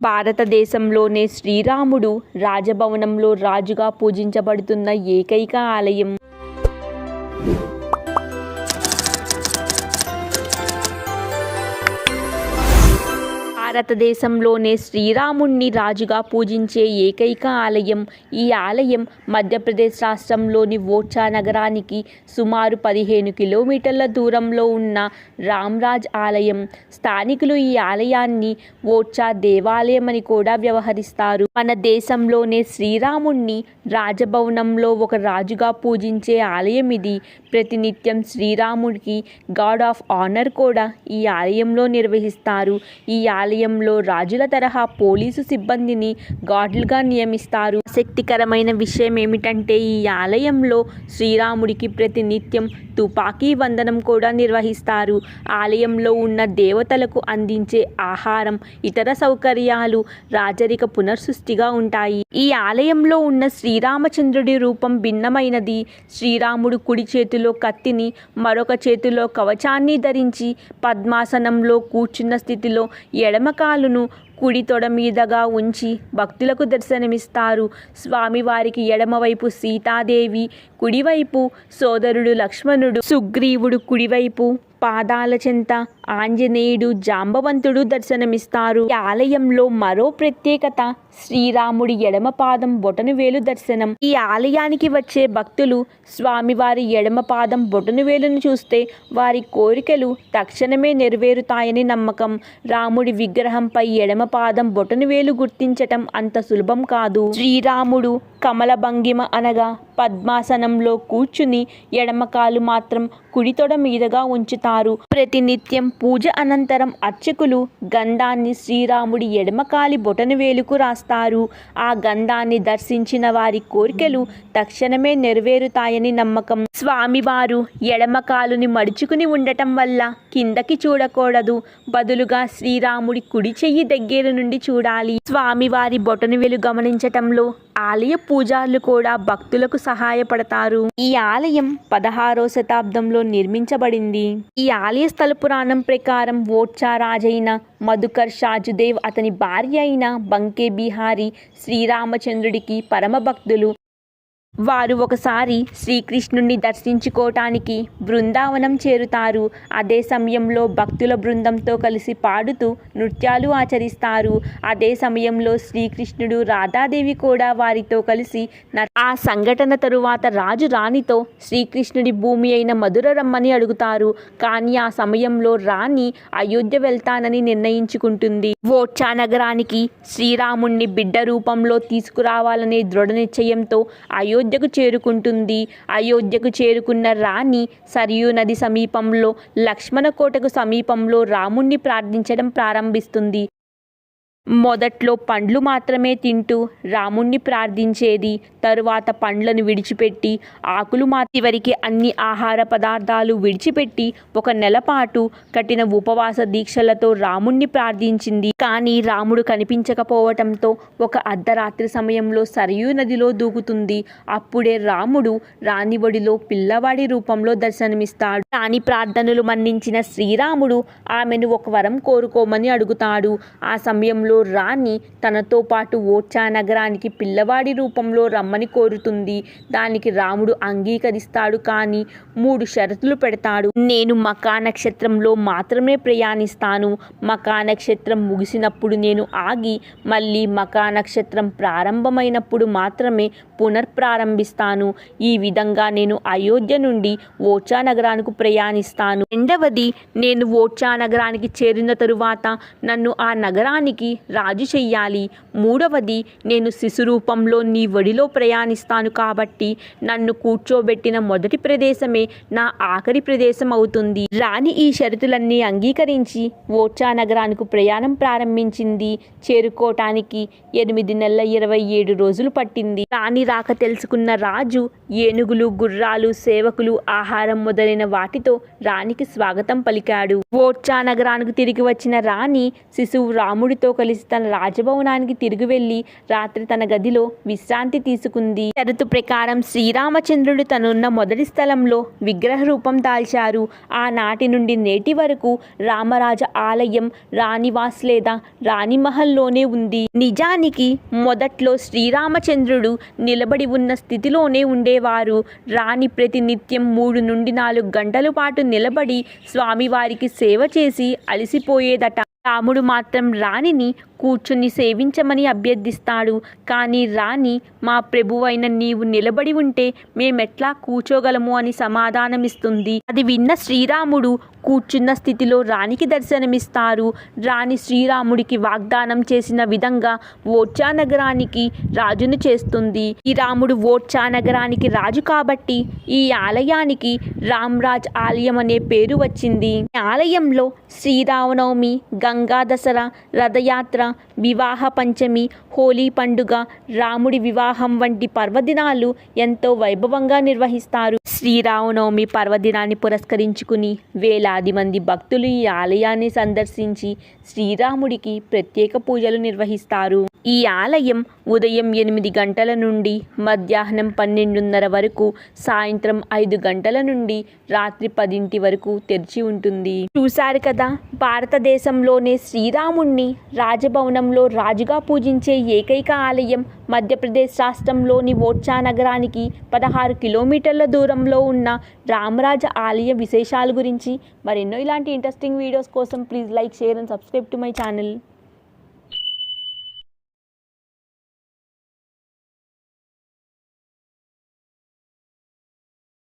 భారతదేశంలోనే శ్రీరాముడు రాజభవనంలో రాజుగా పూజించబడుతున్న ఏకైక ఆలయం. భారతదేశంలోనే శ్రీరాముణ్ణి రాజుగా పూజించే ఏకైక ఆలయం. ఈ ఆలయం మధ్యప్రదేశ్ రాష్ట్రంలోని ఓర్చా నగరానికి సుమారు పదిహేను కిలోమీటర్ల దూరంలో ఉన్న రామ్రాజ్ ఆలయం. స్థానికులు ఈ ఆలయాన్ని ఓర్చా దేవాలయం అని కూడా వ్యవహరిస్తారు. మన దేశంలోనే శ్రీరాముణ్ణి రాజభవనంలో ఒక రాజుగా పూజించే ఆలయం ఇది. ప్రతినిత్యం శ్రీరాముడికి గాడ్ ఆఫ్ ఆనర్ కూడా ఈ ఆలయంలో నిర్వహిస్తారు. ఈ ఆలయం ఆలయంలో రాజుల తరహా పోలీసు సిబ్బందిని గాడ్లుగా నియమిస్తారు. ఆసక్తికరమైన విషయం ఏమిటంటే ఈ ఆలయంలో శ్రీరాముడికి ప్రతినిత్యం తుపాకీ వందనం కూడా నిర్వహిస్తారు. ఆలయంలో ఉన్న దేవతలకు అందించే ఆహారం ఇతర సౌకర్యాలు రాజరిక పునర్సృష్టిగా ఉంటాయి. ఈ ఆలయంలో ఉన్న శ్రీరామచంద్రుడి రూపం భిన్నమైనది. శ్రీరాముడు కుడి చేతిలో కత్తిని మరొక చేతిలో కవచాన్ని ధరించి పద్మాసనంలో కూర్చున్న స్థితిలో ఎడమ కాలును కుడి తొడ మీదగా ఉంచి భక్తులకు దర్శనమిస్తారు. స్వామివారికి ఎడమవైపు సీతాదేవి కుడివైపు సోదరుడు లక్ష్మణుడు సుగ్రీవుడు కుడివైపు పాదాల చెంత ఆంజనేయుడు జాంబవంతుడు దర్శనమిస్తారు. ఈ ఆలయంలో మరో ప్రత్యేకత శ్రీరాముడి ఎడమ పాదం వేలు దర్శనం. ఈ ఆలయానికి వచ్చే భక్తులు స్వామివారి ఎడమ పాదం బొటను వేలును చూస్తే వారి కోరికలు తక్షణమే నెరవేరుతాయని నమ్మకం. రాముడి విగ్రహంపై ఎడమ పాదం వేలు గుర్తించటం అంత సులభం కాదు. శ్రీరాముడు కమల భంగిమ అనగా పద్మాసనంలో కూర్చుని ఎడమకాలు మాత్రం కుడితొడ మీదుగా ఉంచుతారు. ప్రతినిత్యం పూజ అనంతరం అర్చకులు గంధాన్ని శ్రీరాముడి ఎడమకాలి బొటన వేలుకు రాస్తారు. ఆ గంధాన్ని దర్శించిన వారి కోరికలు తక్షణమే నెరవేరుతాయని నమ్మకం. స్వామివారు ఎడమకాలుని మడుచుకుని ఉండటం వల్ల కిందకి చూడకూడదు. బదులుగా శ్రీరాముడి కుడి చెయ్యి దగ్గర నుండి చూడాలి. స్వామివారి బొటను వేలు గమనించటంలో ఆలయ పూజారులు కూడా భక్తులకు సహాయపడతారు. ఈ ఆలయం పదహారో శతాబ్దంలో నిర్మించబడింది. ఈ ఆలయ స్థల పురాణం ప్రకారం ఓడ్చా రాజైన మధుకర్ షాజుదేవ్ అతని భార్య అయిన బంకే బిహారీ శ్రీరామచంద్రుడికి పరమ భక్తులు వారు ఒకసారి శ్రీకృష్ణుణ్ణి దర్శించుకోవటానికి బృందావనం చేరుతారు. అదే సమయంలో భక్తుల బృందంతో కలిసి పాడుతూ నృత్యాలు ఆచరిస్తారు. అదే సమయంలో శ్రీకృష్ణుడు రాధాదేవి కూడా వారితో కలిసి ఆ సంఘటన తరువాత రాజు రాణితో శ్రీకృష్ణుడి భూమి అయిన మధుర రమ్మని అడుగుతారు. కానీ ఆ సమయంలో రాణి అయోధ్య వెళ్తానని నిర్ణయించుకుంటుంది. ఓర్చా నగరానికి శ్రీరాముణ్ణి బిడ్డ రూపంలో తీసుకురావాలనే దృఢ నిశ్చయంతో అయోధ్యకు చేరుకుంటుంది. అయోధ్యకు చేరుకున్న రాణి సరియు నది సమీపంలో లక్ష్మణ కోటకు సమీపంలో రాముణ్ణి ప్రార్థించడం ప్రారంభిస్తుంది. మొదట్లో పండ్లు మాత్రమే తింటూ రాముణ్ణి ప్రార్థించేది తరువాత పండ్లను విడిచిపెట్టి ఆకులు మా చివరికి అన్ని ఆహార పదార్థాలు విడిచిపెట్టి ఒక నెల పాటు కఠిన ఉపవాస దీక్షలతో రాముణ్ణి ప్రార్థించింది. కానీ రాముడు కనిపించకపోవటంతో ఒక అర్ధరాత్రి సమయంలో సరయూ నదిలో దూకుతుంది. అప్పుడే రాముడు రాణి ఒడిలో పిల్లవాడి రూపంలో దర్శనమిస్తాడు. రాణి ప్రార్థనలు మన్నించిన శ్రీరాముడు ఆమెను ఒక వరం కోరుకోమని అడుగుతాడు. ఆ సమయంలో రాణి తనతో పాటు ఓర్చా నగరానికి పిల్లవాడి రూపంలో రమ్మని కోరుతుంది. దానికి రాముడు అంగీకరిస్తాడు కానీ మూడు షరతులు పెడతాడు. నేను మకా నక్షత్రంలో మాత్రమే ప్రయాణిస్తాను. మకా నక్షత్రం ముగిసినప్పుడు నేను ఆగి మళ్ళీ మకా నక్షత్రం ప్రారంభమైనప్పుడు మాత్రమే పునర్ప్రారంభిస్తాను ఈ విధంగా నేను అయోధ్య నుండి ఓచా నగరానికి ప్రయాణిస్తాను. రెండవది నేను ఓచా నగరానికి చేరిన తరువాత నన్ను ఆ నగరానికి రాజు చెయ్యాలి. మూడవది నేను శిశు రూపంలో నీ ఒడిలో ప్రయాణిస్తాను కాబట్టి నన్ను కూర్చోబెట్టిన మొదటి ప్రదేశమే నా ఆఖరి ప్రదేశం అవుతుంది. రాణి ఈ షరతులన్నీ అంగీకరించి ఓచా నగరానికి ప్రయాణం ప్రారంభించింది. చేరుకోవటానికి ఎనిమిది నెలల ఇరవై ఏడు రోజులు పట్టింది. రాణి రాక తెలుసుకున్న రాజు ఏనుగులు గుర్రాలు సేవకులు ఆహారం మొదలైన వాటితో రాణికి స్వాగతం పలికాడు. ఓర్చా నగరానికి తిరిగి వచ్చిన రాణి శిశువు రాముడితో కలిసి తన రాజభవనానికి తిరిగి వెళ్ళి రాత్రి తన గదిలో విశ్రాంతి తీసుకుంది. షరతు ప్రకారం శ్రీరామచంద్రుడు తనున్న మొదటి స్థలంలో విగ్రహ రూపం దాల్చారు. ఆనాటి నుండి నేటి వరకు రామరాజ ఆలయం రాణివాస్ లేదా రాణిమహల్లోనే ఉంది. నిజానికి మొదట్లో శ్రీరామచంద్రుడు నిలబడి ఉన్న స్థితిలోనే ఉండేవారు. రాణి ప్రతినిత్యం మూడు నుండి నాలుగు గంటల పాటు నిలబడి స్వామివారికి సేవ చేసి అలసిపోయేదట. రాముడు మాత్రం రాణిని కూర్చుని సేవించమని అభ్యర్థిస్తాడు. కానీ రాణి మా ప్రభువైన నీవు నిలబడి ఉంటే మేమెట్లా కూర్చోగలము అని సమాధానమిస్తుంది. అది విన్న శ్రీరాముడు కూర్చున్న స్థితిలో రాణికి దర్శనమిస్తారు. రాణి శ్రీరాముడికి వాగ్దానం చేసిన విధంగా ఓర్చా నగరానికి రాజును చేస్తుంది. ఈ రాముడు ఓర్చా నగరానికి రాజు కాబట్టి ఈ ఆలయానికి రామ్రాజ్ ఆలయం అనే పేరు వచ్చింది. ఈ ఆలయంలో శ్రీరామనవమి గంగా దసరా రథయాత్ర వివాహ పంచమి హోలీ పండుగ రాముడి వివాహం వంటి పర్వదినాలు ఎంతో వైభవంగా నిర్వహిస్తారు. శ్రీరామనవమి పర్వదినాన్ని పురస్కరించుకుని వేలాది వేలాది మంది భక్తులు ఈ ఆలయాన్ని సందర్శించి శ్రీరాముడికి ప్రత్యేక పూజలు నిర్వహిస్తారు. ఈ ఆలయం ఉదయం ఎనిమిది గంటల నుండి మధ్యాహ్నం పన్నెండున్నర వరకు సాయంత్రం ఐదు గంటల నుండి రాత్రి పదింటి వరకు తెరిచి ఉంటుంది. చూశారు కదా భారతదేశంలోనే శ్రీరాముణ్ణి రాజభవనంలో రాజుగా పూజించే ఏకైక ఆలయం మధ్యప్రదేశ్ రాష్ట్రంలోని ఓర్చా నగరానికి పదహారు కిలోమీటర్ల దూరంలో ఉన్న రామరాజ ఆలయ విశేషాల గురించి మరెన్నో ఇలాంటి ఇంట్రెస్టింగ్ వీడియోస్ కోసం please like share and subscribe to my channel